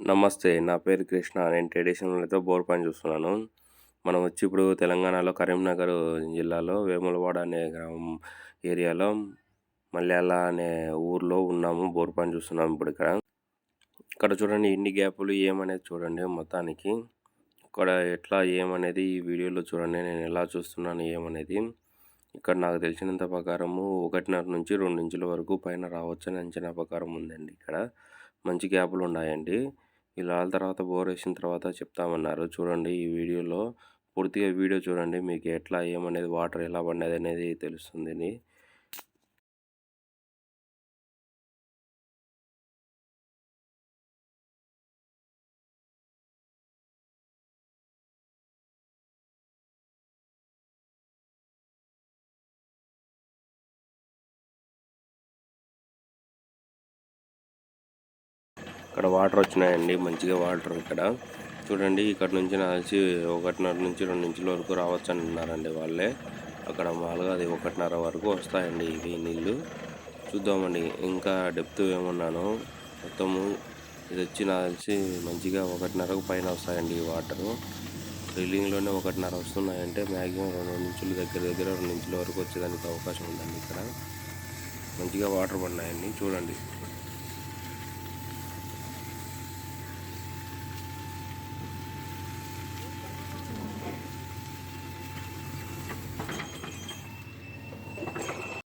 నమస్తే నా పేరు కృష్ణ. నేను ట్రెడిషనల్తో బోర్ పని చూస్తున్నాను. మనం వచ్చి ఇప్పుడు తెలంగాణలో కరీంనగర్ జిల్లాలో వేములవాడ అనే గ్రామం ఏరియాలో మల్యాల అనే ఊర్లో ఉన్నాము బోర్ పని చూస్తున్నాము ఇప్పుడు ఇక్కడ. ఇక్కడ చూడండి ఎన్ని గ్యాపులు ఏమనేది చూడండి మొత్తానికి. ఇక్కడ ఎట్లా ఏమనేది ఈ వీడియోలో చూడండి నేను ఎలా చూస్తున్నాను ఏమనేది. ఇక్కడ నాకు తెలిసినంత ప్రకారము ఒకటిన్నర నుంచి రెండు ఇంచుల వరకు పైన రావచ్చని అంచనా ప్రకారం ఉందండి ఇక్కడ. మంచి గ్యాపులు ఉన్నాయండి. ఇలా తర్వాత బోర్ వేసిన తర్వాత చెప్తామన్నారు. చూడండి ఈ వీడియోలో పూర్తిగా వీడియో చూడండి. మీకు ఎట్లా ఏమనేది వాటర్ ఎలా పడినది అనేది తెలుస్తుంది. ఇక్కడ వాటర్ వచ్చినాయండి మంచిగా వాటర్ ఇక్కడ. చూడండి ఇక్కడ నుంచి నాకు ఒకటిన్నర నుంచి రెండు ఇంచుల వరకు రావచ్చు అంటున్నారండి వాళ్ళే. అక్కడ మామూలుగా అది ఒకటిన్నర వరకు వస్తాయండి ఇవి నీళ్ళు. చూద్దామండి ఇంకా డెప్త్ ఏమన్నాను. మొత్తము ఇది వచ్చి నాకు తెలిసి మంచిగా ఒకటిన్నరకు పైన వస్తాయండి ఈ వాటరు. డ్రిల్లింగ్లోనే ఒకటిన్నర వస్తున్నాయంటే మ్యాక్సిమం రెండు ఇంచుల దగ్గర దగ్గర రెండు ఇంచుల వరకు వచ్చేదానికి అవకాశం ఉందండి ఇక్కడ. మంచిగా వాటర్ పడినాయండి చూడండి.